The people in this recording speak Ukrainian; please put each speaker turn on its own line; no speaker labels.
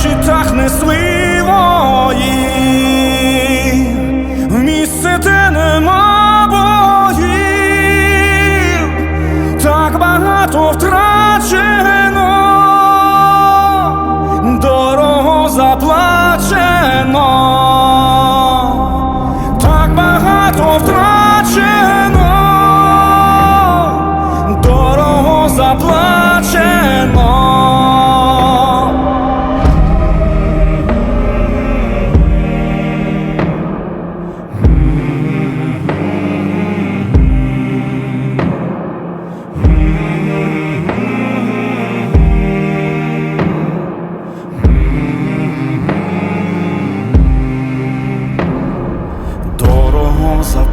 щитах несли вої, в місце, те нема боїв, так багато втрачено,